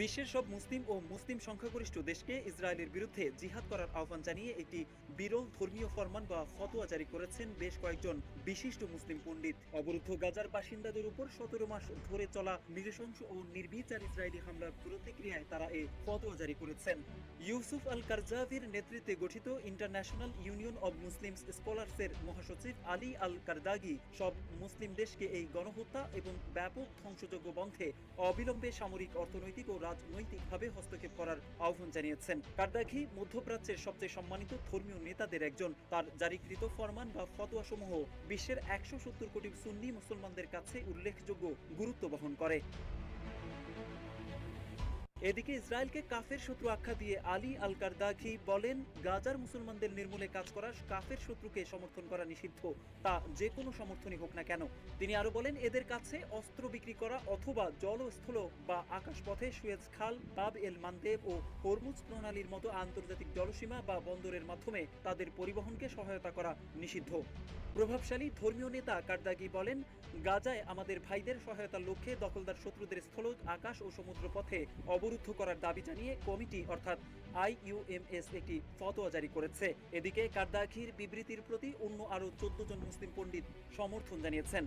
বিশ্বের সব মুসলিম ও মুসলিম সংখ্যাগরিষ্ঠ দেশকে ইসরায়েলের বিরুদ্ধে জিহাদ করার আহ্বান জানিয়ে একটি বিরল ধর্মীয় ফরমান বা ফতোয়া জারি করেছেন বেশ কয়েকজন বিশিষ্ট মুসলিম পণ্ডিত। অবরুদ্ধ গাজার বাসিন্দাদের উপর সতেরো মাস ধরে চলা নৃশংস ও নির্বিচার ইসরায়েলি হামলার প্রতিক্রিয়ায় তারা এই ফতোয়া জারি করেছেন। ইউসুফ আল কারজাভির নেতৃত্বে গঠিত ইন্টারন্যাশনাল ইউনিয়ন অব মুসলিম স্কলার্সের মহাসচিব আলী আল কারদাগি সব মুসলিম দেশকে এই গণহত্যা এবং ব্যাপক ধ্বংসযোগ্য বন্ধে অবিলম্বে সামরিক, অর্থনৈতিক ও রাজনৈতিকভাবে হস্তক্ষেপ করার আহ্বান জানিয়েছেন। কারদাখি মধ্যপ্রাচ্যের সবচেয়ে সম্মানিত ধর্মীয় নেতাদের একজন। তার জারিকৃত ফরমান বা ফতোয়া সমূহ বিশ্বের একশো সত্তর কোটি সুন্নি মুসলমানদের কাছে উল্লেখযোগ্য গুরুত্ব বহন করে। এদিকে ইসরায়েলকে কাফের শত্রু আখ্যা দিয়ে আলী আল কারদাঘি বলেন, গাজার মুসলমানদের নির্মূলে কাজ করা কাফের শত্রুকে সমর্থন করা নিষিদ্ধ। তা যে কোনো সমর্থনই হোক না কেন। তিনি আরও বলেন, এদের কাছে অস্ত্র বিক্রি করা অথবা জলস্থল বা আকাশপথে সুয়েজ খাল, বাব এল মান্দেব ও হরমুজ প্রণালীর মতো আন্তর্জাতিক জলসীমা বা বন্দরের মাধ্যমে তাদের পরিবহনকে সহায়তা করা নিষিদ্ধ। প্রভাবশালী ধর্মীয় নেতা কারদাগি বলেন, গাজায় আমাদের ভাইদের সহায়তার লক্ষ্যে দখলদার শত্রুদের স্থল, আকাশ ও সমুদ্র পথে অবরুদ্ধ করার দাবি জানিয়ে কমিটি, অর্থাৎ আইইউএমএস, একটি ফতোয়া জারি করেছে। এদিকে কারদাখির বিবৃতির প্রতি অন্য আরও চোদ্দ জন মুসলিম পণ্ডিত সমর্থন জানিয়েছেন।